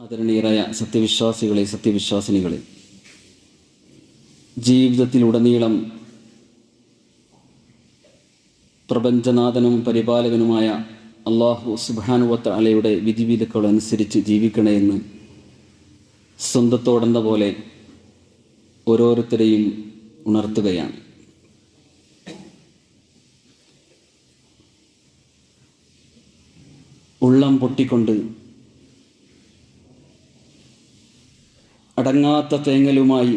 ആദരണീയരായ സത്യവിശ്വാസികളെ സത്യവിശ്വാസിനികളെ ജീവിതത്തിലുടനീളം പ്രപഞ്ചനാഥനും പരിപാലകനുമായ അള്ളാഹു സുബാനുവത്ത അലയുടെ വിധിവിധക്കൾ അനുസരിച്ച് ജീവിക്കണമെന്ന് സ്വന്തത്തോടെന്ന പോലെ ഓരോരുത്തരെയും ഉണർത്തുകയാണ്. ഉള്ളം പൊട്ടിക്കൊണ്ട് അടങ്ങാത്ത തേങ്ങലുമായി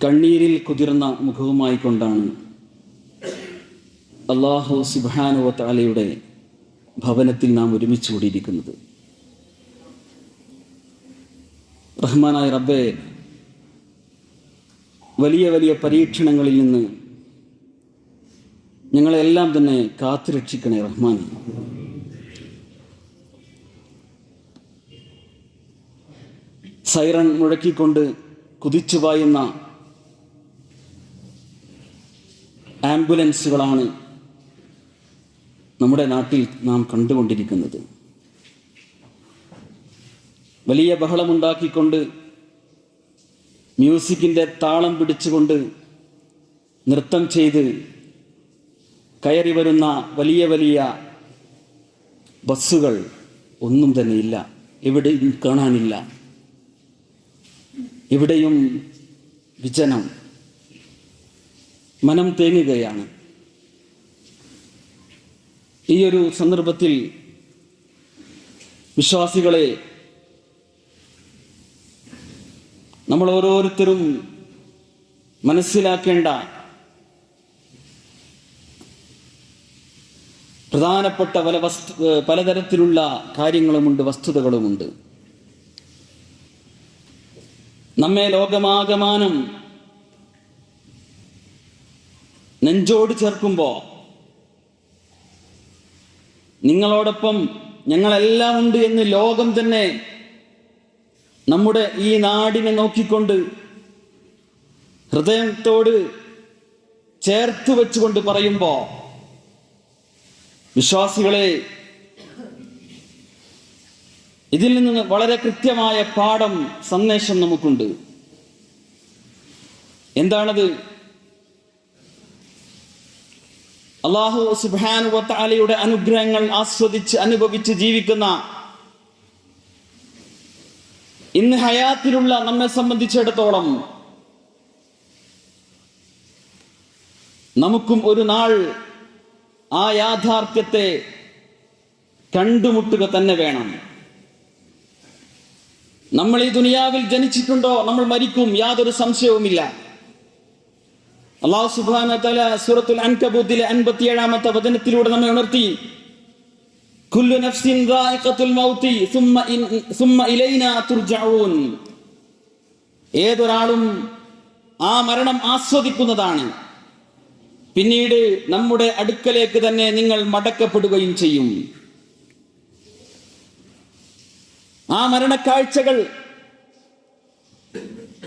കണ്ണീരിൽ കുതിർന്ന മുഖവുമായി കൊണ്ടാണ് അള്ളാഹു സുബാനുവ ഭവനത്തിൽ നാം ഒരുമിച്ച് കൂടിയിരിക്കുന്നത്. റഹ്മാനായ റബ്ബെ വലിയ വലിയ പരീക്ഷണങ്ങളിൽ നിന്ന് ഞങ്ങളെല്ലാം തന്നെ കാത്തുരക്ഷിക്കണേ റഹ്മാൻ സൈറൺ മുഴക്കിക്കൊണ്ട് കുതിച്ചു പായുന്ന ആംബുലൻസുകളാണ് നമ്മുടെ നാട്ടിൽ നാം കണ്ടുകൊണ്ടിരിക്കുന്നത്. വലിയ ബഹളമുണ്ടാക്കിക്കൊണ്ട് മ്യൂസിക്കിന്റെ താളം പിടിച്ചുകൊണ്ട് നൃത്തം ചെയ്ത് കയറി വരുന്ന വലിയ വലിയ ബസ്സുകൾ ഒന്നും തന്നെ ഇല്ല എവിടെയും കാണാനില്ല. എവിടെയും വിജനം മനം തേങ്ങുകയാണ്. ഈ ഒരു സന്ദർഭത്തിൽ വിശ്വാസികളെ നമ്മൾ ഓരോരുത്തരും മനസ്സിലാക്കേണ്ട പ്രധാനപ്പെട്ട പല വസ്തു പലതരത്തിലുള്ള കാര്യങ്ങളുമുണ്ട് വസ്തുതകളുമുണ്ട്. നമ്മെ ലോകമാകമാനം നെഞ്ചോട് ചേർക്കുമ്പോൾ നിങ്ങളോടൊപ്പം ഞങ്ങളെല്ലാം ഉണ്ട് എന്ന് ലോകം തന്നെ നമ്മുടെ ഈ നാടിനെ നോക്കിക്കൊണ്ട് ഹൃദയത്തോട് ചേർത്ത് വെച്ചുകൊണ്ട് പറയുമ്പോ വിശ്വാസികളെ ഇതിൽ നിന്ന് വളരെ കൃത്യമായ പാഠം സന്ദേശം നമുക്കുണ്ട്. എന്താണത്? അള്ളാഹു സുബാനുവത്താലയുടെ അനുഗ്രഹങ്ങൾ ആസ്വദിച്ച് അനുഭവിച്ച് ജീവിക്കുന്ന ഇന്ന് ഹയാത്തിലുള്ള നമ്മെ സംബന്ധിച്ചിടത്തോളം നമുക്കും ഒരു നാൾ ആ യാഥാർത്ഥ്യത്തെ കണ്ടുമുട്ടുക തന്നെ വേണം. നമ്മൾ ഈ ദുനിയാവിൽ ജനിച്ചിട്ടുണ്ടോ? നമ്മൾ മരിക്കും. യാതൊരു സംശയവുമില്ല. അള്ളാഹു സുബാന തല സൂറത്തുൽ അൻകബൂത്തിലെ അൻപത്തിയേഴാമത്തെ വചനത്തിലൂടെ നമ്മെ ഉണർത്തി. കുല്ലു നഫ്സിൻ ദായിഖത്തുൽ മൗതി സുമ്മ സുമ്മ ഇലൈനാ തുർജഊൻ. ഏതൊരാളും ആ മരണം ആസ്വദിക്കുന്നതാണ്. പിന്നീട് നമ്മുടെ അടുക്കലേക്ക് തന്നെ നിങ്ങൾ മടക്കപ്പെടുകയും ചെയ്യും. ആ മരണക്കാഴ്ചകൾ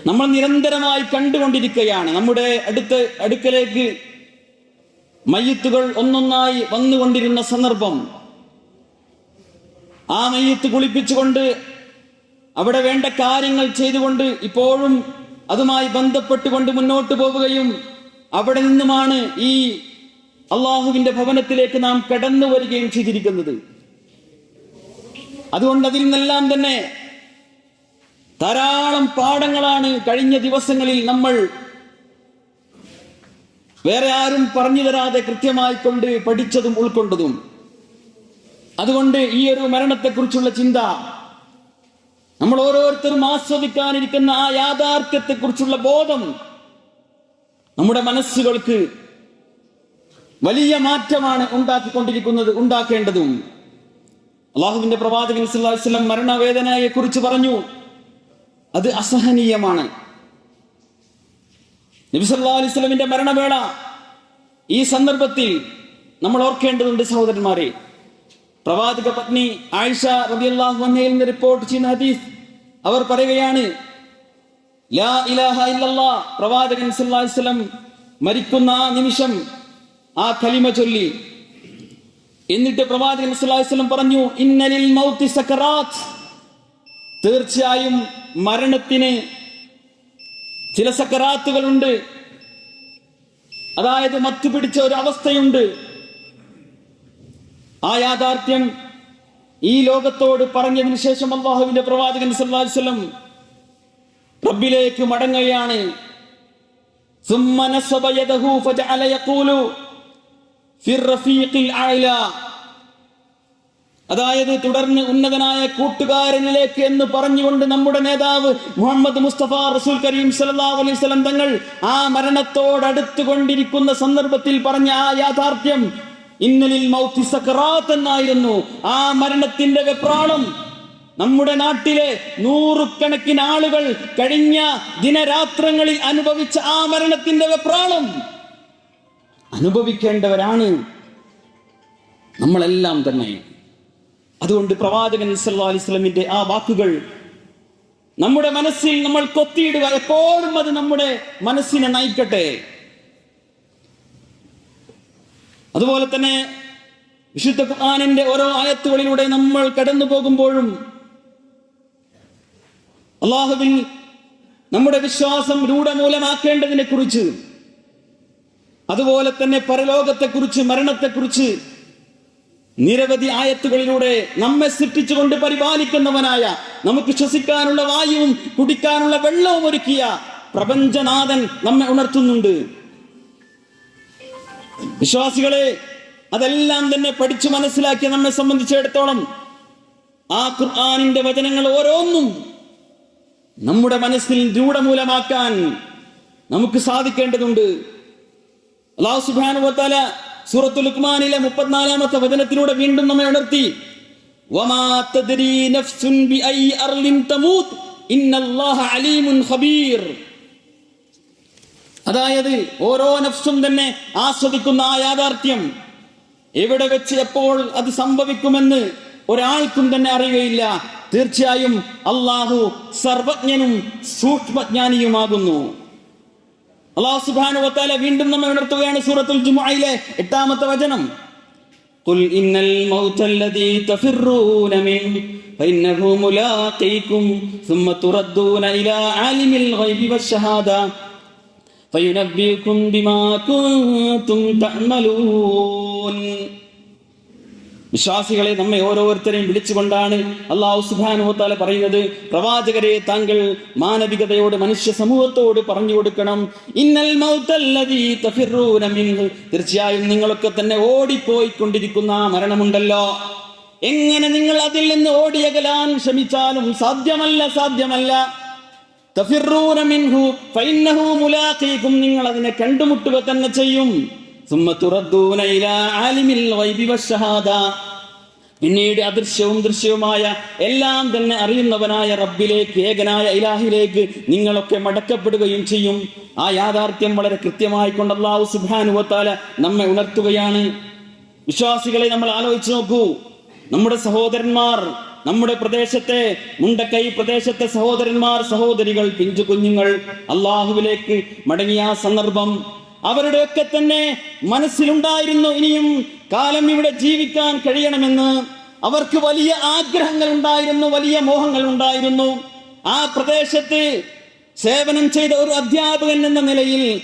നമ്മൾ നിരന്തരമായി കണ്ടുകൊണ്ടിരിക്കുകയാണ്. നമ്മുടെ അടുത്ത് അടുക്കലേക്ക് മയ്യത്തുകൾ ഒന്നൊന്നായി വന്നുകൊണ്ടിരുന്ന സന്ദർഭം. ആ മയ്യത്ത് കുളിപ്പിച്ചുകൊണ്ട് അവിടെ വേണ്ട കാര്യങ്ങൾ ചെയ്തുകൊണ്ട് ഇപ്പോഴും അതുമായി ബന്ധപ്പെട്ടുകൊണ്ട് മുന്നോട്ട് പോവുകയും അവിടെ നിന്നുമാണ് ഈ അള്ളാഹുവിന്റെ ഭവനത്തിലേക്ക് നാം കടന്നു വരികയും ചെയ്തിരിക്കുന്നത്. അതുകൊണ്ട് അതിൽ നിന്നെല്ലാം തന്നെ ധാരാളം പാഠങ്ങളാണ് കഴിഞ്ഞ ദിവസങ്ങളിൽ നമ്മൾ വേറെ ആരും പറഞ്ഞു തരാതെ കൃത്യമായി കൊണ്ട് പഠിച്ചതും ഉൾക്കൊണ്ടതും. അതുകൊണ്ട് ഈ ഒരു മരണത്തെക്കുറിച്ചുള്ള ചിന്ത നമ്മൾ ഓരോരുത്തരും ആസ്വദിക്കാനിരിക്കുന്ന ആ യാഥാർത്ഥ്യത്തെക്കുറിച്ചുള്ള ബോധം നമ്മുടെ മനസ്സുകൾക്ക് വലിയ മാറ്റമാണ് ഉണ്ടാക്കിക്കൊണ്ടിരിക്കുന്നത് ഉണ്ടാക്കേണ്ടതും. അള്ളാഹുവിന്റെ പ്രവാചകൻ സുല്ലാസ്ലം മരണവേദനയെ കുറിച്ച് പറഞ്ഞു. അത് അസഹനീയമാണ്. നബി അലിസ്ലമിന്റെ മരണവേള. ഈ സന്ദർഭത്തിൽ നമ്മൾ ഓർക്കേണ്ടതുണ്ട് സഹോദരന്മാരെ. പ്രവാചക പത്നി ആയിഷ റളിയല്ലാഹു അൻഹയിൽ നിന്ന് റിപ്പോർട്ട് ചെയ്യുന്ന ഹദീസ് അവർ പറയുകയാണ് ലാ ഇലാഹ പ്രവാചകൻ സല്ലല്ലാഹു അലൈഹി വസല്ലം മരിക്കുന്ന ആ നിമിഷം ആ കലിമ ചൊല്ലി എന്നിട്ട് പ്രവാചകൻ സുല്ലാസ്ലം പറഞ്ഞു ഇന്നലിൽ മൗത്തി സക്കറാത്ത്. തീർച്ചയായും മരണത്തിന് ചില സക്കറാത്തുകളുണ്ട്. അതായത് മത്തുപിടിച്ച ഒരു അവസ്ഥയുണ്ട്. ആ യാഥാർത്ഥ്യം ഈ ലോകത്തോട് പറഞ്ഞതിന് ശേഷം അള്ളാഹുവിന്റെ പ്രവാചകൻ സല്ലാസ്ലം റബ്ബിലേക്ക് മടങ്ങുകയാണ്. സുമ്മനസ്വബയദഹു ഫജഅല യഖൂലു. അതായത് തുടർന്ന് ഉന്നതനായ കൂട്ടുകാരനിലേക്ക് എന്ന് പറഞ്ഞുകൊണ്ട് നമ്മുടെ നേതാവ് മുഹമ്മദ് മുസ്തഫ റസൂൽ കരീം സല്ലല്ലാഹു അലൈഹി വസല്ലം തങ്ങൾ ആ മരണത്തോടടുത്തു കൊണ്ടിരിക്കുന്ന സന്ദർഭത്തിൽ പറഞ്ഞ ആ യാഥാർത്ഥ്യം ഇന്നലിൽ മൗത്തി സക്കറാത്ത് എന്നായിരുന്നു ആ മരണത്തിന്റെ വെപ്രാളം നമ്മുടെ നാട്ടിലെ നൂറുകണക്കിന് ആളുകൾ കഴിഞ്ഞ ദിനരാത്രങ്ങളിൽ അനുഭവിച്ച ആ മരണത്തിന്റെ വെപ്രാളം. അനുഭവിക്കേണ്ടവരാണ് നമ്മളെല്ലാം തന്നെ. അതുകൊണ്ട് പ്രവാചകൻ സല്ലാ അലൈഹി വസല്ലമിന്റെ ആ വാക്കുകൾ നമ്മുടെ മനസ്സിൽ നമ്മൾ കൊത്തിയിടുക. എപ്പോഴും അത് നമ്മുടെ മനസ്സിനെ നയിക്കട്ടെ. അതുപോലെ തന്നെ വിശുദ്ധ ഖുർആാനിന്റെ ഓരോ ആയത്തുകളിലൂടെ നമ്മൾ കടന്നു പോകുമ്പോഴും അള്ളാഹുവിൽ നമ്മുടെ വിശ്വാസം രൂഢമൂലമാക്കേണ്ടതിനെ കുറിച്ച് അതുപോലെ തന്നെ പരലോകത്തെക്കുറിച്ച് മരണത്തെക്കുറിച്ച് നിരവധി ആയത്തുകളിലൂടെ നമ്മെ സൃഷ്ടിച്ചുകൊണ്ട് പരിപാലിക്കുന്നവനായ നമുക്ക് ശ്വസിക്കാനുള്ള വായുവും കുടിക്കാനുള്ള വെള്ളവും ഒരുക്കിയ പ്രപഞ്ചനാഥൻ നമ്മെ ഉണർത്തുന്നുണ്ട്. വിശ്വാസികളെ അതെല്ലാം തന്നെ പഠിച്ചു മനസ്സിലാക്കി നമ്മെ സംബന്ധിച്ചിടത്തോളം ആ ഖുർആാനിന്റെ വചനങ്ങൾ ഓരോന്നും നമ്മുടെ മനസ്സിൽ രൂഢമൂലമാക്കാൻ നമുക്ക് സാധിക്കേണ്ടതുണ്ട്. അള്ളാഹു സുബാനു വത്താല സൂറത്തുൽ ലുക്മാനിലെ മുപ്പത്തിനാലാമത്തെ വചനത്തിലൂടെ വീണ്ടും നമ്മെ ഉണർത്തി. അതായത് ഓരോ നഫ്സും തന്നെ ആസ്വദിക്കുന്ന ആ യാഥാർത്ഥ്യം. എവിടെ വെച്ച് എപ്പോൾ അത് സംഭവിക്കുമെന്ന് ഒരാൾക്കും തന്നെ അറിയുകയില്ല. തീർച്ചയായും അള്ളാഹു സർവജ്ഞനും സൂക്ഷ്മജ്ഞാനിയുമാകുന്നു. അള്ളാഹു സുബ്ഹാനഹു വതആല വീണ്ടും നമ്മെ ഉണർത്തുകയാണ് സൂറത്തുൽ ജുമുഅയിലെ എട്ടാമത്തെ വചനം قل إن الموت الذي تفرون منه فإنه ملاقيكم ثم تردون إلى عالم الغيب والشهادة فينبئكم بما كنتم تعملون വിശ്വാസികളെ നമ്മെ ഓരോരുത്തരെയും വിളിച്ചുകൊണ്ടാണ് അള്ളാഹു സുബാനുഹത്താല പറയുന്നത്. പ്രവാചകരെ താങ്കൾ മാനവികതയോട് മനുഷ്യ സമൂഹത്തോട് പറഞ്ഞു കൊടുക്കണം. ഇന്നൽ തീർച്ചയായും നിങ്ങളൊക്കെ തന്നെ ഓടിപ്പോയിക്കൊണ്ടിരിക്കുന്ന മരണമുണ്ടല്ലോ. എങ്ങനെ നിങ്ങൾ അതിൽ നിന്ന് ഓടിയകലാൻ ശ്രമിച്ചാലും സാധ്യമല്ല സാധ്യമല്ല. നിങ്ങൾ അതിനെ കണ്ടുമുട്ടുക തന്നെ ചെയ്യും. പിന്നീട് അദൃശ്യവും ദൃശ്യവുമായ എല്ലാം തന്നെ അറിയുന്നവനായ റബ്ബിലേക്ക് ഏകനായ ഇലാഹിലേക്ക് നിങ്ങളൊക്കെ മടക്കപ്പെടുകയും ചെയ്യും. ആ യാഥാർത്ഥ്യം വളരെ കൃത്യമായി കൊണ്ട് സുഭാനുഭവത്താല നമ്മെ ഉണർത്തുകയാണ്. വിശ്വാസികളെ നമ്മൾ ആലോചിച്ച് നോക്കൂ. നമ്മുടെ സഹോദരന്മാർ നമ്മുടെ പ്രദേശത്തെ മുണ്ടക്കൈ പ്രദേശത്തെ സഹോദരന്മാർ സഹോദരികൾ പിഞ്ചു കുഞ്ഞുങ്ങൾ അള്ളാഹുവിലേക്ക് മടങ്ങിയ സന്ദർഭം അവരുടെയൊക്കെ തന്നെ മനസ്സിലുണ്ടായിരുന്നു ഇനിയും കാലം ഇവിടെ ജീവിക്കാൻ കഴിയണമെന്ന്. അവർക്ക് വലിയ ആഗ്രഹങ്ങൾ ഉണ്ടായിരുന്നു വലിയ മോഹങ്ങൾ ഉണ്ടായിരുന്നു ആ പ്രദേശത്ത് സേവനം ചെയ്ത ഒരു അധ്യാപകൻ എന്ന നിലയിൽ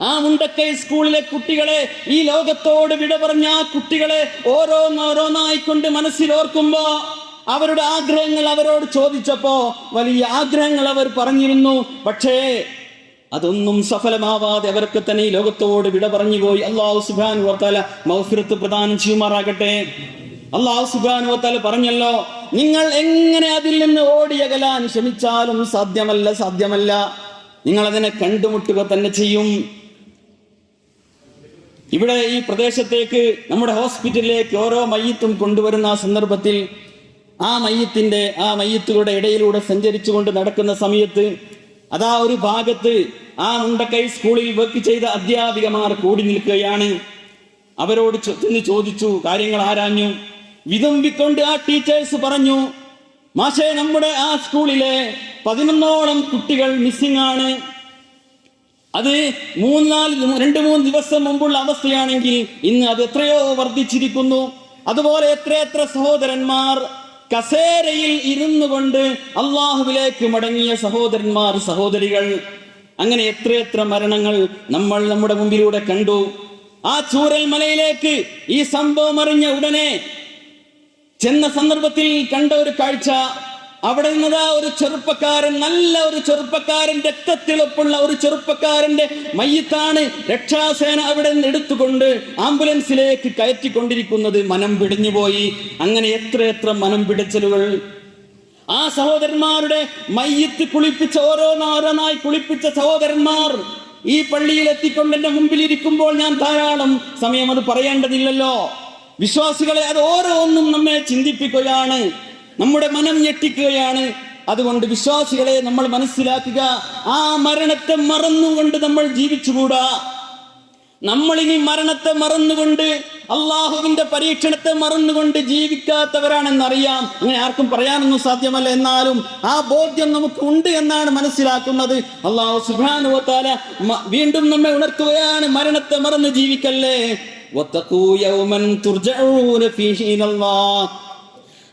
ആ മുണ്ടക്കൈ സ്കൂളിലെ കുട്ടികളെ ഈ ലോകത്തോട് വിട പറഞ്ഞ ആ കുട്ടികളെ ഓരോന്നോരോന്നായിക്കൊണ്ട് മനസ്സിലോർക്കുമ്പോ അവരുടെ ആഗ്രഹങ്ങൾ അവരോട് ചോദിച്ചപ്പോ വലിയ ആഗ്രഹങ്ങൾ അവർ പറഞ്ഞിരുന്നു. പക്ഷേ അതൊന്നും സഫലമാവാതെ അവർക്ക് തന്നെ ഈ ലോകത്തോട് വിട പറഞ്ഞു പോയി. അള്ളാഹു സുബാൻ വർത്താല മൗഫിറത്ത് പ്രദാനം ചെയ്യുമാറാകട്ടെ. അള്ളാഹു സുബാൻ വർത്താല പറഞ്ഞല്ലോ നിങ്ങൾ എങ്ങനെ അതിൽ നിന്ന് ഓടിയകലാൻ ശ്രമിച്ചാലും സാധ്യമല്ല സാധ്യമല്ല. നിങ്ങൾ അതിനെ കണ്ടുമുട്ടുക തന്നെ ചെയ്യും. ഇവിടെ ഈ പ്രദേശത്തേക്ക് നമ്മുടെ ഹോസ്പിറ്റലിലേക്ക് ഓരോ മയ്യത്തും കൊണ്ടുവരുന്ന ആ സന്ദർഭത്തിൽ ആ മയ്യത്തിന്റെ ആ മയ്യത്തുകളുടെ ഇടയിലൂടെ സഞ്ചരിച്ചുകൊണ്ട് നടക്കുന്ന സമയത്ത് അതാ ഒരു ഭാഗത്ത് ആ മുണ്ടക്കൈ സ്കൂളിൽ വർക്ക് ചെയ്ത അധ്യാപികമാർ കൂടി നിൽക്കുകയാണ്. അവരോട് ചെന്ന് ചോദിച്ചു കാര്യങ്ങൾ ആരാഞ്ഞു? വിതുമ്പിക്കൊണ്ട് ആ ടീച്ചേഴ്സ് പറഞ്ഞു മാഷേ നമ്മുടെ ആ സ്കൂളിലെ പതിനൊന്നോളം കുട്ടികൾ മിസ്സിംഗ് ആണ്. അത് മൂന്നാൽ രണ്ട് മൂന്ന് ദിവസം മുമ്പുള്ള അവസ്ഥയാണെങ്കിൽ ഇന്ന് അത് എത്രയോ വർദ്ധിച്ചിരിക്കുന്നു. അതുപോലെ എത്രയെത്ര സഹോദരന്മാർ കസേരയിൽ ഇരുന്നു കൊണ്ട് അള്ളാഹുവിലേക്ക് മടങ്ങിയ സഹോദരന്മാർ സഹോദരികൾ അങ്ങനെ എത്രയെത്ര മരണങ്ങൾ നമ്മൾ നമ്മുടെ മുമ്പിലൂടെ കണ്ടു. ആ ചൂരൽ മലയിലേക്ക് ഈ സംഭവം അറിഞ്ഞ ഉടനെ ചെന്ന സന്ദർഭത്തിൽ കണ്ട ഒരു കാഴ്ച. അവിടെ നിന്നതാ ഒരു ചെറുപ്പക്കാരൻ നല്ല ഒരു ചെറുപ്പക്കാരൻ രക്തത്തിളപ്പുള്ള ഒരു ചെറുപ്പക്കാരന്റെ മയ്യത്താണ് രക്ഷാസേന അവിടെ നിന്ന് എടുത്തുകൊണ്ട് ആംബുലൻസിലേക്ക് കയറ്റിക്കൊണ്ടിരിക്കുന്നത്. മനം പിടിഞ്ഞുപോയി. അങ്ങനെ എത്ര എത്ര മനം പിടിച്ചലുകൾ ആ സഹോദരന്മാരുടെ മയ്യത്ത് കുളിപ്പിച്ച ഓരോന്നോരോന്നായി കുളിപ്പിച്ച സഹോദരന്മാർ ഈ പള്ളിയിൽ എത്തിക്കൊണ്ട് എന്റെ മുമ്പിൽ ഇരിക്കുമ്പോൾ ഞാൻ ധാരാളം സമയം അത് പറയേണ്ടതില്ലല്ലോ. വിശ്വാസികളെ അത് ഓരോന്നും നമ്മെ ചിന്തിപ്പിക്കുകയാണ്. നമ്മുടെ മനം ഞെട്ടിക്കുകയാണ്. അതുകൊണ്ട് വിശ്വാസികളെ നമ്മൾ മനസ്സിലാക്കുക. ആ മരണത്തെ മറന്നുകൊണ്ട് നമ്മൾ ജീവിച്ചുകൂടാ. നമ്മൾ ഇനി മരണത്തെ മറന്നുകൊണ്ട് അള്ളാഹുവിന്റെ പരീക്ഷണത്തെ മറന്നുകൊണ്ട് ജീവിക്കാത്തവരാണെന്നറിയാം അങ്ങനെ ആർക്കും പറയാനൊന്നും സാധ്യമല്ല എന്നാലും ആ ബോധ്യം നമുക്ക് ഉണ്ട് എന്നാണ് മനസ്സിലാക്കുന്നത് അള്ളാഹു സുബാനുവത്താല വീണ്ടും നമ്മെ ഉണർത്തുകയാണ് മരണത്തെ മറന്ന് ജീവിക്കല്ലേ واتقوا يوما ترجعون فيه إلى الله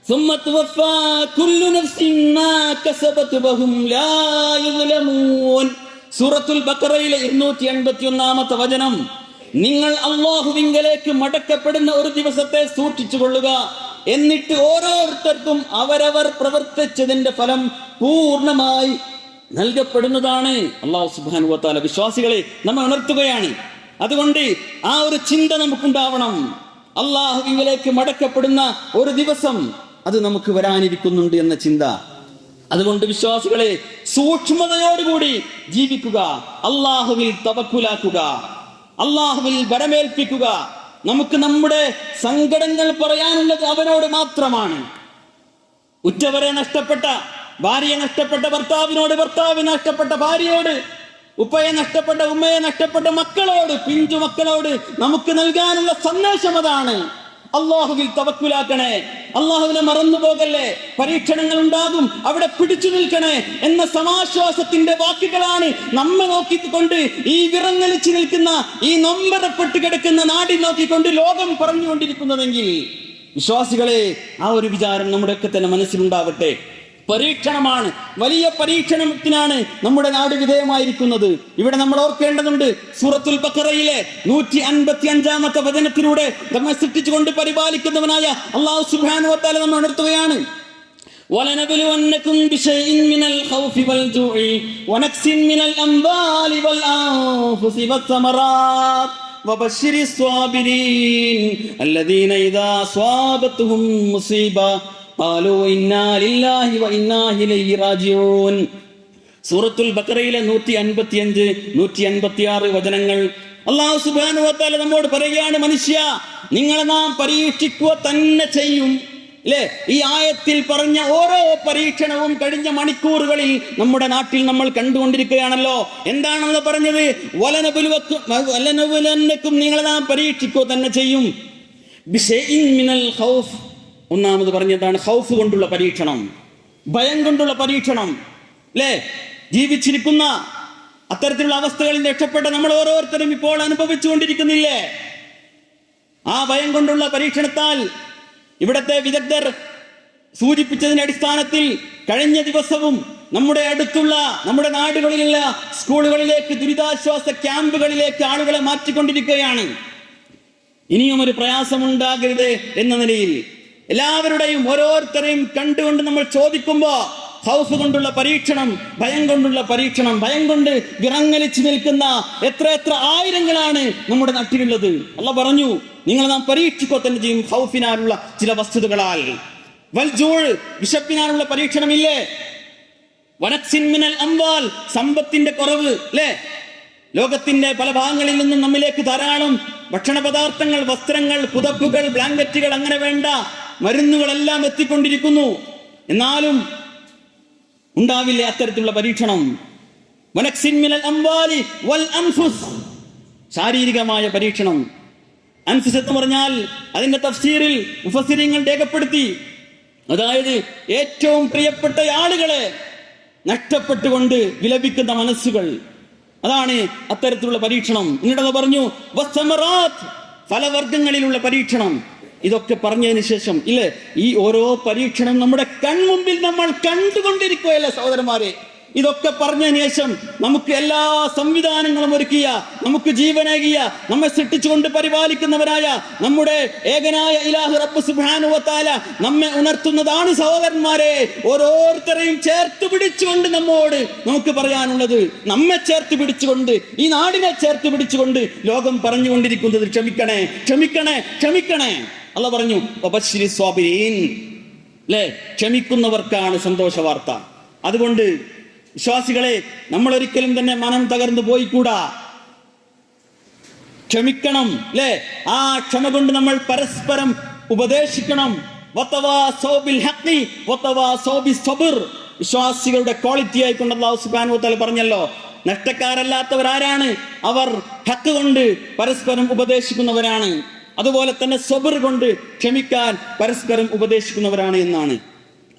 ثم توفى كل نفس ما كسبت وهم لا يظلمون സൂറത്തുൽ ബക്കറയിലെ ഇരുന്നൂറ്റി എൺപത്തി ഒന്നാമത്തെ വചനം നിങ്ങൾ അള്ളാഹുവിങ്കലേക്ക് മടക്കപ്പെടുന്ന ഒരു ദിവസത്തെ സൂക്ഷിച്ചു കൊള്ളുക എന്നിട്ട് ഓരോരുത്തർക്കും അവരവർ പ്രവർത്തിച്ചതിന്റെ ഫലം പൂർണമായി നൽകപ്പെടുന്നതാണ്. അള്ളാഹു സുബാൻ വത്താല വിശ്വാസികളെ നമ്മെ ഉണർത്തുകയാണ്. അതുകൊണ്ട് ആ ഒരു ചിന്ത നമുക്കുണ്ടാവണം. അള്ളാഹുവിലേക്ക് മടക്കപ്പെടുന്ന ഒരു ദിവസം അത് നമുക്ക് വരാനിരിക്കുന്നുണ്ട് എന്ന ചിന്ത. അതുകൊണ്ട് വിശ്വാസികളെ സൂക്ഷ്മതയോടുകൂടി ജീവിക്കുക അള്ളാഹുവിൽ തവക്കുലാക്കുക അള്ളാഹുവിൽ വരമേൽപ്പിക്കുക. നമുക്ക് നമ്മുടെ സങ്കടങ്ങൾ പറയാനുള്ളത് അവനോട് മാത്രമാണ്. ഉറ്റവരെ നഷ്ടപ്പെട്ട ഭാര്യയെ നഷ്ടപ്പെട്ട ഭർത്താവിനോട് ഭർത്താവിനെ നഷ്ടപ്പെട്ട ഭാര്യയോട് ഉപ്പയെ നഷ്ടപ്പെട്ട ഉമ്മയെ നഷ്ടപ്പെട്ട മക്കളോട് പിഞ്ചു മക്കളോട് നമുക്ക് നൽകാനുള്ള സന്ദേശം അതാണ്. അള്ളാഹുവിൽ തവക്കുലാക്കണേ. അള്ളാഹുവിനെ മറന്നു പോകല്ലേ പരീക്ഷണങ്ങൾ ഉണ്ടാകും അവിടെ പിടിച്ചു നിൽക്കണേ എന്ന സമാശ്വാസത്തിന്റെ വാക്കുകളാണ് നമ്മെ നോക്കിക്കൊണ്ട് ഈ വിറങ്ങലിച്ചു നിൽക്കുന്ന ഈ നൊമ്പരപ്പെട്ട് കിടക്കുന്ന നാടി നോക്കിക്കൊണ്ട് ലോകം പറഞ്ഞുകൊണ്ടിരിക്കുന്നതെങ്കിൽ വിശ്വാസികളെ ആ ഒരു വിചാരം നമ്മുടെയൊക്കെ തന്നെ മനസ്സിലുണ്ടാവട്ടെ. പരീക്ഷണമാണ് വലിയ പരീക്ഷണത്തിനാണ് നമ്മുടെ നാട് വിധേയമായിരിക്കുന്നത് ഇവിടെ നമ്മൾ ഓർക്കേണ്ടതുണ്ട് സൂറത്തുൽ ബക്കറയിലെ നൂറ്റി അൻപത്തി അഞ്ചാമത്തെ വചനത്തിലൂടെ നമ്മെ സൃഷ്ടിച്ചുകൊണ്ട് പരിപാലിക്കുന്നവനായ അള്ളാഹു സുബാനു വത്താല നമ്മൾ ഉണർത്തുകയാണ് ولنبلونكم بشيء من الخوف والجوع ونكس من الأموال والأنفس والثمرات وبشر الصابرين الذين إذا أصابتهم مصيبة സൂറത്തുൽ ബക്കറയിലെ നൂറ്റി അൻപത്തി അഞ്ച് നൂറ്റി അൻപത്തി ആറ് വചനങ്ങൾ. അള്ളാഹു സുബാനുവത്താല നമ്മോട് പറയുകയാണ് മനുഷ്യ നിങ്ങളെ നാം പരീക്ഷിക്കുക തന്നെ ചെയ്യും. അല്ലേ ഈ ആയത്തിൽ പറഞ്ഞ ഓരോ പരീക്ഷണവും കഴിഞ്ഞ മണിക്കൂറുകളിൽ നമ്മുടെ നാട്ടിൽ നമ്മൾ കണ്ടുകൊണ്ടിരിക്കുകയാണല്ലോ. എന്താണെന്ന് പറഞ്ഞത്? വലനപുലുവക്കും വലനപുലക്കും നിങ്ങളെ നാം പരീക്ഷിക്കുക തന്നെ ചെയ്യും. മിനൽ ഖൗഫ് ഒന്നാമത് പറഞ്ഞതാണ് ഹൗഫ് കൊണ്ടുള്ള പരീക്ഷണം. ഭയം കൊണ്ടുള്ള പരീക്ഷണം. അല്ലേ ജീവിച്ചിരിക്കുന്ന അത്തരത്തിലുള്ള അവസ്ഥകളിൽ രക്ഷപ്പെട്ട നമ്മൾ ഓരോരുത്തരും ഇപ്പോൾ അനുഭവിച്ചുകൊണ്ടിരിക്കുന്നില്ലേ? ആ ഭയം കൊണ്ടുള്ള പരീക്ഷണത്താൽ ഇവിടത്തെ വിദഗ്ധർ സൂചിപ്പിച്ചതിന്റെ അടിസ്ഥാനത്തിൽ കഴിഞ്ഞ ദിവസവും നമ്മുടെ അടുത്തുള്ള നമ്മുടെ നാടുകളിലുള്ള സ്കൂളുകളിലേക്ക് ദുരിതാശ്വാസ ക്യാമ്പുകളിലേക്ക് ആളുകളെ മാറ്റിക്കൊണ്ടിരിക്കുകയാണ്. ഇനിയും ഒരു പ്രയാസമുണ്ടാകരുത് എന്ന നിലയിൽ എല്ലാവരുടെയും ഓരോരുത്തരെയും കണ്ടുകൊണ്ട് നമ്മൾ ചോദിക്കുമ്പോ ഹൗസ് കൊണ്ടുള്ള പരീക്ഷണം ഭയം കൊണ്ടുള്ള പരീക്ഷണം ഭയം കൊണ്ട് വിറങ്ങലിച്ചു നിൽക്കുന്ന എത്ര എത്ര ആയിരങ്ങളാണ് നമ്മുടെ നാട്ടിലുള്ളത്. അല്ല പറഞ്ഞു നിങ്ങൾ നാം പരീക്ഷിക്കോ തന്നെ ചെയ്യും ഹൗഫിനാലുള്ള ചില വസ്തുതകളാൽ. വൽജൂൾ വിശപ്പിനാലുള്ള പരീക്ഷണമില്ലേ? വനക്സിൻമിനൽ അംവാൽ സമ്പത്തിന്റെ കുറവ് അല്ലേ? ലോകത്തിന്റെ പല ഭാഗങ്ങളിൽ നിന്നും നമ്മിലേക്ക് ധാരാളം ഭക്ഷണ പദാർത്ഥങ്ങൾ വസ്ത്രങ്ങൾ പുതപ്പുകൾ ബ്ലാങ്കറ്റുകൾ അങ്ങനെ വേണ്ട മരുന്നുകളെല്ലാം എത്തിക്കൊണ്ടിരിക്കുന്നു. എന്നാലും ഉണ്ടാവില്ല അത്തരത്തിലുള്ള പരീക്ഷണം. ശാരീരികമായ പരീക്ഷണം. അൻഫുസ് എന്ന് പറഞ്ഞാൽ അതിന്റെ തഫ്സീറിൽ മുഫസ്സിരിങ്ങൾ രേഖപ്പെടുത്തി. അതായത് ഏറ്റവും പ്രിയപ്പെട്ട ആളുകളെ നഷ്ടപ്പെട്ടുകൊണ്ട് വിലപിക്കുന്ന മനസ്സുകൾ. അതാണ് അത്തരത്തിലുള്ള പരീക്ഷണം. എന്നിട്ട് പറഞ്ഞു ഫലവർഗങ്ങളിലുള്ള പരീക്ഷണം. ഇതൊക്കെ പറഞ്ഞതിന് ശേഷം ഇല്ലേ? ഈ ഓരോ പരീക്ഷണം നമ്മുടെ കൺമുമ്പിൽ നമ്മൾ കണ്ടുകൊണ്ടിരിക്കുകയല്ലേ സഹോദരന്മാരെ? ഇതൊക്കെ പറഞ്ഞതിന് ശേഷം നമുക്ക് എല്ലാ സംവിധാനങ്ങളും ഒരുക്കിയ നമുക്ക് ജീവനേകിയ നമ്മെ സൃഷ്ടിച്ചുകൊണ്ട് പരിപാലിക്കുന്നവരായ നമ്മുടെ ഏകനായ ഇലാഹു റബ്ബ് തആല നമ്മെ ഉണർത്തുന്നതാണ് സഹോദരന്മാരെ. ഓരോരുത്തരെയും ചേർത്ത് പിടിച്ചുകൊണ്ട് നമ്മോട് നമുക്ക് പറയാനുള്ളത് നമ്മെ ചേർത്ത് പിടിച്ചുകൊണ്ട് ഈ നാടിനെ ചേർത്ത് പിടിച്ചുകൊണ്ട് ലോകം പറഞ്ഞുകൊണ്ടിരിക്കുന്നത് ക്ഷമിക്കണേ ക്ഷമിക്കണേ ക്ഷമിക്കണേ. അല്ല പറഞ്ഞു. അല്ലേ ക്ഷമിക്കുന്നവർക്കാണ് സന്തോഷ വാർത്ത. അതുകൊണ്ട് വിശ്വാസികളെ നമ്മൾ ഒരിക്കലും തന്നെ മനം തകർന്നു പോയിക്കൂടാ. ക്ഷമിക്കണം അല്ലേ ആ ക്ഷമ കൊണ്ട് നമ്മൾ പരസ്പരം ഉപദേശിക്കണം. വിശ്വാസികളുടെ ക്വാളിറ്റി ആയിക്കൊണ്ട് അള്ളാഹു തആല പറഞ്ഞല്ലോ നഷ്ടക്കാരല്ലാത്തവരാരാണ്? അവർ ഹക്ക് കൊണ്ട് പരസ്പരം ഉപദേശിക്കുന്നവരാണ്. അതുപോലെ തന്നെ സ്വബർ കൊണ്ട് ക്ഷമിക്കാൻ പരസ്പരം ഉപദേശിക്കുന്നവരാണ് എന്നാണ്.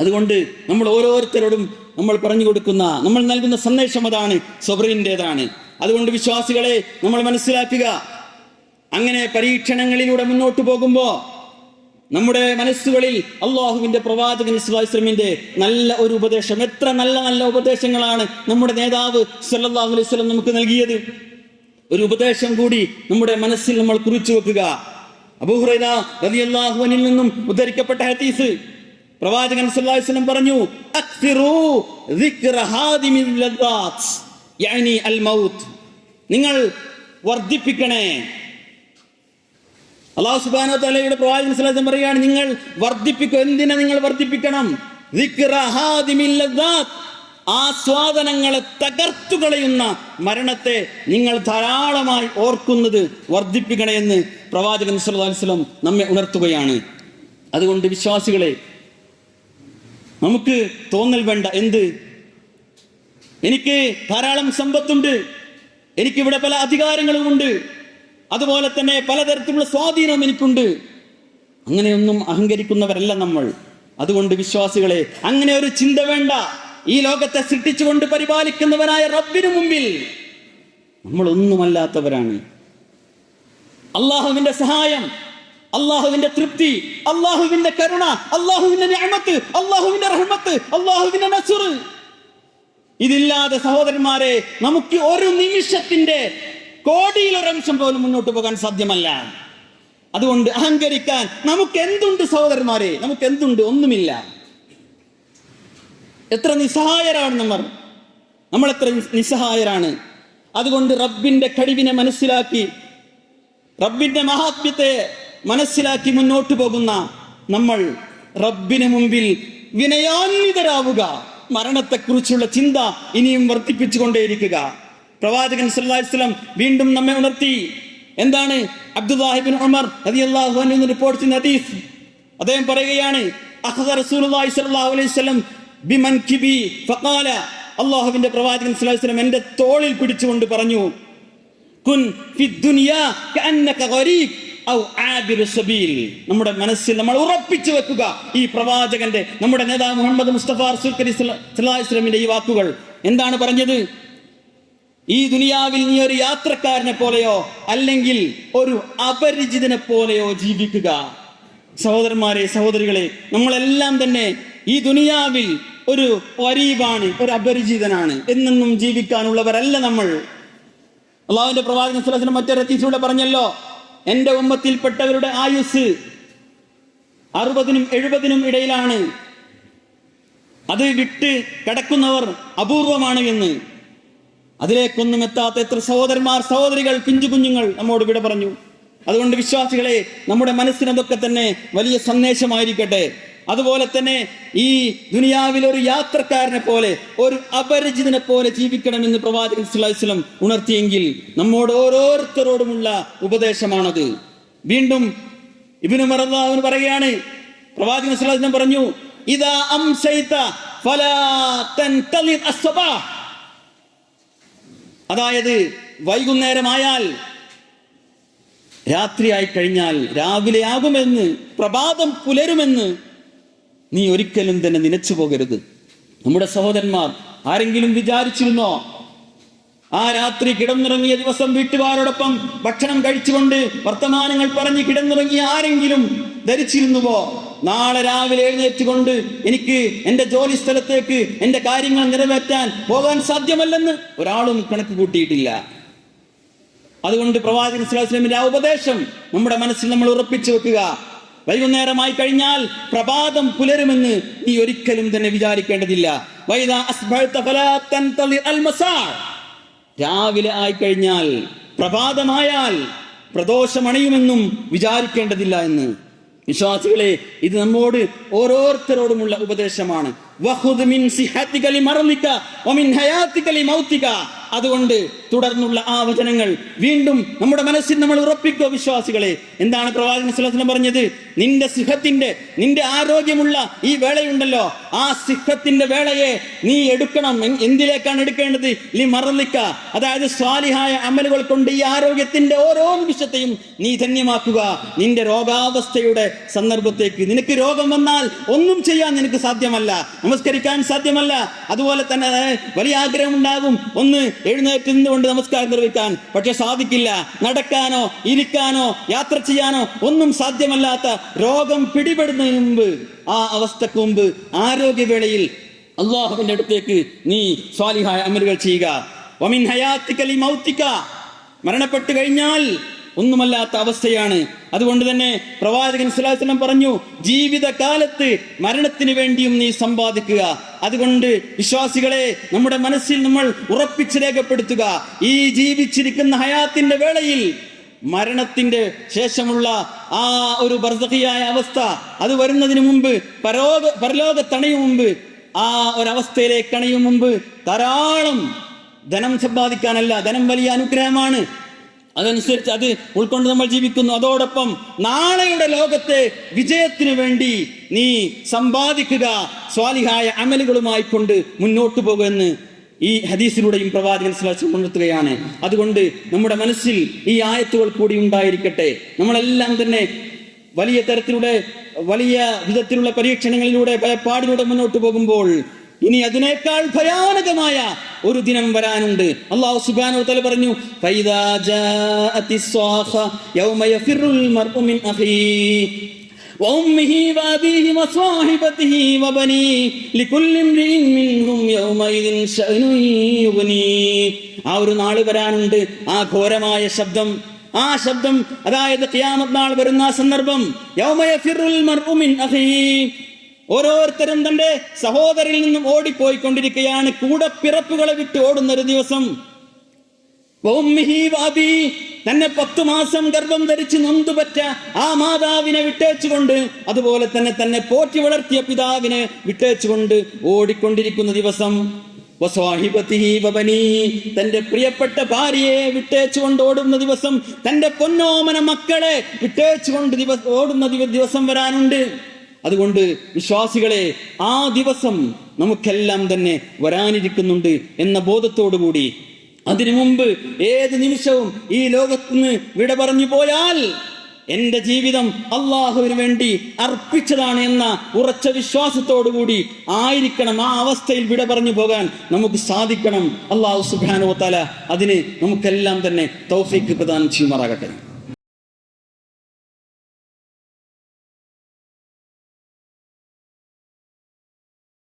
അതുകൊണ്ട് നമ്മൾ ഓരോരുത്തരോടും നമ്മൾ പറഞ്ഞു കൊടുക്കുന്ന നമ്മൾ നൽകുന്ന സന്ദേശം അതാണ് സ്വബറിന്റെതാണ് അതുകൊണ്ട് വിശ്വാസികളെ നമ്മൾ മനസ്സിലാക്കുക. അങ്ങനെ പരീക്ഷണങ്ങളിലൂടെ മുന്നോട്ട് പോകുമ്പോൾ നമ്മുടെ മനസ്സുകളിൽ അള്ളാഹുവിന്റെ പ്രവാചകൻ ഇസ്ലാസ്ലമിന്റെ നല്ല ഒരു ഉപദേശം. എത്ര നല്ല നല്ല ഉപദേശങ്ങളാണ് നമ്മുടെ നേതാവ് സല്ലാഹു അലൈഹി വസല്ലം നമുക്ക് നൽകിയത്. ഒരു ഉപദേശം കൂടി നമ്മുടെ മനസ്സിൽ നമ്മൾ കുറിച്ചു വെക്കുക. അബൂഹുറൈറ റളിയല്ലാഹു അൻഹുവിൽ നിന്നും ഉദ്ധരിക്കപ്പെട്ട ഹദീസ്. പ്രവാചകൻ സല്ലല്ലാഹു അലൈഹി പറഞ്ഞു അക്സിറു ദിക്റ ഹാദിമിൽ ലദ്ദാത്ത് യഅനി അൽ മൗത്ത് നിങ്ങൾ വർദ്ധിപ്പിക്കണേ. അള്ളാഹു സുബാനോ തലയുടെ പ്രവാചകൻ സല്ലല്ലാഹു പറയുകയാണ് നിങ്ങൾ വർദ്ധിപ്പിക്കും എന്തിനാ നിങ്ങൾ വർദ്ധിപ്പിക്കണം? ദിക്റ ഹാദിമിൽ ലദ്ദാത്ത്. ആസ്വാദനങ്ങളെ തകർത്തു കളയുന്ന മരണത്തെ നിങ്ങൾ ധാരാളമായി ഓർക്കുന്നത് വർദ്ധിപ്പിക്കണമെന്ന് പ്രവാചകൻ വസല്ലം നമ്മെ ഉണർത്തുകയാണ്. അതുകൊണ്ട് വിശ്വാസികളെ നമുക്ക് തോന്നൽ വേണ്ട. എന്ത്? എനിക്ക് ധാരാളം സമ്പത്തുണ്ട്. എനിക്കിവിടെ പല അധികാരങ്ങളും ഉണ്ട് അതുപോലെ തന്നെ പലതരത്തിലുള്ള സ്വാധീനവും എനിക്കുണ്ട്. അങ്ങനെയൊന്നും അഹങ്കരിക്കുന്നവരല്ല നമ്മൾ. അതുകൊണ്ട് വിശ്വാസികളെ അങ്ങനെ ഒരു ചിന്ത വേണ്ട. ഈ ലോകത്തെ സൃഷ്ടിച്ചുകൊണ്ട് പരിപാലിക്കുന്നവനായ റബ്ബിനു മുമ്പിൽ നമ്മൾ ഒന്നുമല്ലാത്തവരാണ് അള്ളാഹുവിന്റെ സഹായം അള്ളാഹുവിന്റെ തൃപ്തി അള്ളാഹുവിന്റെ കരുണ അള്ളാഹുവിന്റെ ഞാമത്ത് അള്ളാഹുവിന്റെ റഹ്മത്ത് അള്ളാഹുവിന്റെ നസുർ ഇതില്ലാതെ സഹോദരന്മാരെ നമുക്ക് ഒരു നിമിഷത്തിന്റെ കോടിയിലൊരംശം പോലും മുന്നോട്ട് പോകാൻ സാധ്യമല്ല. അതുകൊണ്ട് അഹങ്കരിക്കാൻ നമുക്ക് എന്തുണ്ട് സഹോദരന്മാരെ? നമുക്ക് എന്തുണ്ട് ഒന്നുമില്ല. എത്ര നിസ്സഹായരാണെന്നും പറഞ്ഞു. നമ്മൾ എത്ര നിസ്സഹായരാണ്. അതുകൊണ്ട് റബ്ബിന്റെ കഴിവിനെ മനസ്സിലാക്കി റബ്ബിന്റെ മഹാത്മ്യത്തെ മനസ്സിലാക്കി മുന്നോട്ട് പോകുന്ന നമ്മൾ റബ്ബിന് മുമ്പിൽ വിനയാന്വിതരാവുക. മരണത്തെക്കുറിച്ചുള്ള ചിന്ത ഇനിയും വർദ്ധിപ്പിച്ചുകൊണ്ടേയിരിക്കുക. പ്രവാചകൻ സല്ലാസ്ലം വീണ്ടും നമ്മെ ഉണർത്തി. എന്താണ്? അബ്ദുല്ലാഹിബിൻ ഉമർ റിപ്പോർട്ട് ചെയ്യുന്ന ഹദീസ്. അദ്ദേഹം പറയുകയാണ് അഖദ റസൂലുള്ളാഹി അലൈഹി വസല്ലം ബിമൻകിബി ഫഖാല. അള്ളാഹുവിന്റെ പ്രവാചകൻ വസല്ലം എന്റെ തോളിൽ പിടിച്ചുകൊണ്ട് പറഞ്ഞു കുൻ നമ്മുടെ മനസ്സിൽ നമ്മൾ ഉറപ്പിച്ചു വെക്കുക ഈ പ്രവാചകന്റെ നമ്മുടെ നേതാവ് മുഹമ്മദ് മുസ്തഫ അലൈഹി വസല്ലമിന്റെ ഈ വാക്കുകൾ. എന്താണ് പറഞ്ഞത്? ഈ ദുനിയാവിൽ നീ ഒരു യാത്രക്കാരനെ പോലെയോ അല്ലെങ്കിൽ ഒരു അപരിചിതനെ പോലെയോ ജീവിക്കുക. സഹോദരന്മാരെ സഹോദരികളെ നമ്മളെല്ലാം തന്നെ ഈ ദുനിയാവിൽ ഒരു വരീബാണ് ഒരു അപരിചിതനാണ്. എന്നെന്നും ജീവിക്കാനുള്ളവരല്ല നമ്മൾ. അള്ളാഹുവിന്റെ പ്രവാചകൻ സുലസിനും മറ്റൊരു ഹദീസിലൂടെ പറഞ്ഞല്ലോ എന്റെ ഉമ്മത്തിൽപ്പെട്ടവരുടെ ആയുസ് അറുപതിനും എഴുപതിനും ഇടയിലാണ്. അത് വിട്ട് കിടക്കുന്നവർ അപൂർവമാണ് എന്ന്. അതിലേക്കൊന്നും എത്താത്ത എത്ര സഹോദരന്മാർ സഹോദരികൾ പിഞ്ചു കുഞ്ഞുങ്ങൾ നമ്മോട് വിട പറഞ്ഞു. അതുകൊണ്ട് വിശ്വാസികളെ നമ്മുടെ മനസ്സിനതൊക്കെ തന്നെ വലിയ സന്ദേശമായിരിക്കട്ടെ. അതുപോലെ തന്നെ ഈ ദുനിയാവിൽ ഒരു യാത്രക്കാരനെ പോലെ ഒരു അപരിചിതനെ പോലെ ജീവിക്കണമെന്ന് പ്രവാചകൻ സുലൈസ്ലം ഉണർത്തിയെങ്കിൽ നമ്മോട് ഓരോരുത്തരോടുമുള്ള ഉപദേശമാണത്. വീണ്ടും ഇബിനു മറന്നു പറയുകയാണ് പ്രവാചകൻ സുലൈസ്ലം പറഞ്ഞു അതായത് വൈകുന്നേരമായാൽ രാത്രിയായി കഴിഞ്ഞാൽ രാവിലെ ആകുമെന്ന് പ്രഭാതം പുലരുമെന്ന് നീ ഒരിക്കലും തന്നെ നിലച്ചു പോകരുത്. നമ്മുടെ സഹോദരന്മാർ ആരെങ്കിലും വിചാരിച്ചിരുന്നോ? ആ രാത്രി കിടന്നിറങ്ങിയ ദിവസം വീട്ടുകാരോടൊപ്പം ഭക്ഷണം കഴിച്ചുകൊണ്ട് വർത്തമാനങ്ങൾ പറഞ്ഞ് കിടന്നിറങ്ങിയ ആരെങ്കിലും ധരിച്ചിരുന്നുവോ? നാളെ രാവിലെ എഴുന്നേറ്റുകൊണ്ട് എനിക്ക് എന്റെ ജോലി സ്ഥലത്തേക്ക് എന്റെ കാര്യങ്ങൾ നിറവേറ്റാൻ പോകാൻ സാധ്യമല്ലെന്ന് ഒരാളും കണക്ക് കൂട്ടിയിട്ടില്ല. അതുകൊണ്ട് പ്രവാചകൻ സ്വലാസ്ലമിന്റെ ആ ഉപദേശം നമ്മുടെ മനസ്സിൽ നമ്മൾ ഉറപ്പിച്ചു വെക്കുക. വൈകുന്നേരമായി കഴിഞ്ഞാൽ പ്രഭാതം പുലരുമെന്ന് നീ ഒരിക്കലും തന്നെ വിചാരിക്കേണ്ടതില്ല. രാവിലെ ആയി കഴിഞ്ഞാൽ പ്രഭാതമായാൽ പ്രദോഷമണിയുമെന്നും വിചാരിക്കേണ്ടതില്ല എന്ന്. വിശ്വാസികളെ ഇത് നമ്മോട് ഓരോരുത്തരോടുമുള്ള ഉപദേശമാണ്. അതുകൊണ്ട് തുടർന്നുള്ള ആ വചനങ്ങൾ വീണ്ടും നമ്മുടെ മനസ്സിൽ നമ്മൾ ഉറപ്പിക്കുക വിശ്വാസികളെ? എന്താണ് പ്രവാചകൻ സുലഭനം പറഞ്ഞത്? നിന്റെ സിഹത്തിന്റെ നിന്റെ ആരോഗ്യമുള്ള ഈ വേളയുണ്ടല്ലോ. ആ സിഹത്തിന്റെ വേളയെ നീ എടുക്കണം. എന്തിലേക്കാണ് എടുക്കേണ്ടത്? നീ മറലിക്ക അതായത് സ്വാലിഹായ അമലുകൾ കൊണ്ട് ഈ ആരോഗ്യത്തിന്റെ ഓരോ നിമിഷത്തെയും നീ ധന്യമാക്കുക. നിന്റെ രോഗാവസ്ഥയുടെ സന്ദർഭത്തേക്ക് നിനക്ക് രോഗം വന്നാൽ ഒന്നും ചെയ്യാൻ നിനക്ക് സാധ്യമല്ല. നമസ്കരിക്കാൻ സാധ്യമല്ല. അതുപോലെ തന്നെ വലിയ ആഗ്രഹം ഉണ്ടാകും ഒന്ന് എഴുന്നേറ്റ് നിന്നുകൊണ്ട് നമസ്കാരം നിർവഹിക്കാൻ. പക്ഷെ സാധിക്കില്ല. നടക്കാനോ ഇരിക്കാനോ യാത്ര ചെയ്യാനോ ഒന്നും സാധ്യമല്ലാത്ത രോഗം പിടിപെടുന്നതിന് മുമ്പ് ആ അവസ്ഥക്ക് മുമ്പ് ആരോഗ്യവേളയിൽ അള്ളാഹുവിന്റെ അടുത്തേക്ക് നീ സ്വാലിഹായ അമലുകൾ ചെയ്യുക. മരണപ്പെട്ടു കഴിഞ്ഞാൽ ഒന്നുമല്ലാത്ത അവസ്ഥയാണ്. അതുകൊണ്ട് തന്നെ പ്രവാചകൻ സുലാസനം പറഞ്ഞു ജീവിതകാലത്ത് മരണത്തിന് വേണ്ടിയും നീ സമ്പാദിക്കുക. അതുകൊണ്ട് വിശ്വാസികളെ നമ്മുടെ മനസ്സിൽ നമ്മൾ ഉറപ്പിച്ച് രേഖപ്പെടുത്തുക. ഈ ജീവിച്ചിരിക്കുന്ന ഹയാത്തിന്റെ വേളയിൽ മരണത്തിന്റെ ശേഷമുള്ള ആ ഒരു ബർസഖിയായ അവസ്ഥ അത് വരുന്നതിന് മുമ്പ് പരോഗ പരലോകത്തണയും മുമ്പ് ആ ഒരവസ്ഥയിലേക്ക് അണയും മുമ്പ് ധാരാളം ധനം സമ്പാദിക്കാനല്ല ധനം വലിയ അനുഗ്രഹമാണ്. അതനുസരിച്ച് അത് ഉൾക്കൊണ്ട് നമ്മൾ ജീവിക്കുന്നു. അതോടൊപ്പം നാളെയുടെ ലോകത്തെ വിജയത്തിനു വേണ്ടി നീ സമ്പാദിക്കുക സ്വാലിഹായ അമലുകളുമായി കൊണ്ട് മുന്നോട്ടു പോകുമെന്ന് ഈ ഹദീസിലൂടെയും പ്രവാചകൻ സ്ലാസ് ഉണർത്തുകയാണ്. അതുകൊണ്ട് നമ്മുടെ മനസ്സിൽ ഈ ആയത്തുകൾ കൂടി ഉണ്ടായിരിക്കട്ടെ. നമ്മളെല്ലാം തന്നെ വലിയ തരത്തിലൂടെ വലിയ വിധത്തിലുള്ള പരീക്ഷണങ്ങളിലൂടെ ഭയപ്പാടിലൂടെ മുന്നോട്ട് പോകുമ്പോൾ ഇനി അതിനേക്കാൾ ഭയാനകമായ ഒരു ദിനം വരാനുണ്ട് അള്ളാഹു സുബ്ഹാനഹു തആല പറഞ്ഞു ഫൈദാ ജാഅത്തിസ് സ്വാഖ യൗമ യഫിറുൽ മർഉ മിൻ അഖീ وأمه وأبيه وصاحبته وبنيه لكل امرئ منهم يومئذ شأن يغنيه ആ ഒരു നാള് വരാനുണ്ട് ആ ഘോരമായ ശബ്ദം ആ ശബ്ദം അതായത് ഖിയാമത്ത് നാൾ വരുന്ന ആ സന്ദർഭം യൗമ യഫിറുൽ മർഉ മിൻ അഖീ ഓരോരുത്തരും തന്റെ സഹോദരിൽ നിന്നും ഓടിപ്പോയിക്കൊണ്ടിരിക്കുകയാണ് കൂടെ പിറപ്പുകളെ വിട്ട് ഓടുന്ന ഒരു ദിവസം തന്നെ പത്തു മാസം ഗർഭം ധരിച്ച് നൊന്തുപറ്റ ആ മാതാവിനെ വിട്ടേച്ചുകൊണ്ട് അതുപോലെ തന്നെ തന്നെ പോറ്റി വളർത്തിയ പിതാവിനെ വിട്ടേച്ചുകൊണ്ട് ഓടിക്കൊണ്ടിരിക്കുന്ന ദിവസം. തന്റെ പ്രിയപ്പെട്ട ഭാര്യയെ വിട്ടേച്ചുകൊണ്ട് ഓടുന്ന ദിവസം തന്റെ പൊന്നോമന മക്കളെ വിട്ടേച്ചുകൊണ്ട് ദിവസം ഓടുന്ന ദിവസം വരാനുണ്ട് അതുകൊണ്ട് വിശ്വാസികളെ ആ ദിവസം നമുക്കെല്ലാം തന്നെ വരാനിരിക്കുന്നുണ്ട് എന്ന ബോധത്തോടുകൂടി അതിനു മുമ്പ് ഏത് നിമിഷവും ഈ ലോകത്തുനിന്ന് വിട പറഞ്ഞു പോയാൽ എന്റെ ജീവിതം അള്ളാഹുവിന് വേണ്ടി അർപ്പിച്ചതാണ് എന്ന ഉറച്ച വിശ്വാസത്തോടുകൂടി ആയിരിക്കണം ആ അവസ്ഥയിൽ വിട പറഞ്ഞു പോകാൻ നമുക്ക് സാധിക്കണം. അള്ളാഹു സുബാനോ തല അതിന് നമുക്കെല്ലാം തന്നെ തൗഫീക്ക് പ്രദാനം ചെയ്യുമാറാകട്ടെ.